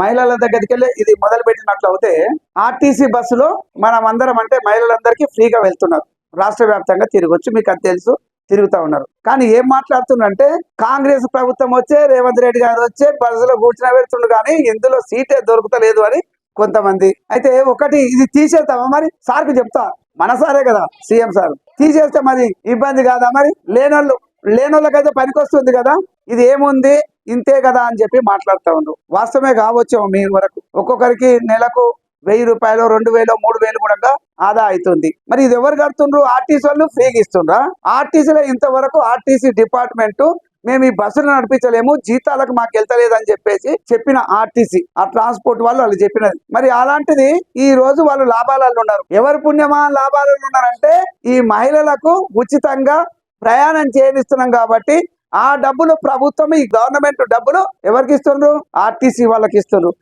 మహిళల దగ్గరికి వెళ్ళి ఇది మొదలు పెట్టినట్లయితే ఆర్టీసీ బస్సులో మనం అందరం అంటే మహిళలందరికీ ఫ్రీగా వెళ్తున్నారు. రాష్ట్ర వ్యాప్తంగా తిరగొచ్చు మీకు అది తెలుసు తిరుగుతా ఉన్నారు. కానీ ఏం మాట్లాడుతుండంటే కాంగ్రెస్ ప్రభుత్వం వచ్చే రేవంత్ రెడ్డి గారు వచ్చే బస్సులో కూర్చుని వెళ్తుండు కానీ ఇందులో సీటే దొరుకుతలేదు అని కొంతమంది. అయితే ఒకటి ఇది తీసేస్తామా మరి? సార్కి చెప్తా. మన సారే కదా సీఎం సార్. తీసేస్తే మరి ఇబ్బంది కాదా మరి? లేనోళ్ళు లేనోళ్ళకైతే పనికొస్తుంది కదా. ఇది ఏముంది? ఇంతే కదా అని చెప్పి మాట్లాడుతూ ఉండ్రు వాస్తవమే కావచ్చు మీ వరకు. ఒక్కొక్కరికి నెలకు వెయ్యి రూపాయలు రెండు వేలు మూడు వేలు కూడా ఆదా అవుతుంది. మరి ఇది ఎవరు కడుతుండ్రు? ఆర్టీసీ వాళ్ళు ఫ్రీగా ఇస్తుండ్రా? ఆర్టీసీలో ఇంతవరకు ఆర్టీసీ డిపార్ట్మెంట్ మేము ఈ బస్సులు నడిపించలేము జీతాలకు మాకు వెళ్తలేదు అని చెప్పేసి చెప్పిన ఆర్టీసీ ఆ ట్రాన్స్పోర్ట్ వాళ్ళు వాళ్ళు చెప్పినది. మరి అలాంటిది ఈ రోజు వాళ్ళు లాభాలలో ఉన్నారు. ఎవరు పుణ్యమా? లాభాలలో ఉన్నారంటే ఈ మహిళలకు ఉచితంగా ప్రయాణం చేయనిస్తున్నాం కాబట్టి ఆ డబ్బులు ప్రభుత్వం ఈ గవర్నమెంట్ డబ్బులు ఎవరికి ఇస్తుండ్రు? ఆర్టీసీ వాళ్ళకి ఇస్తుండ్రు.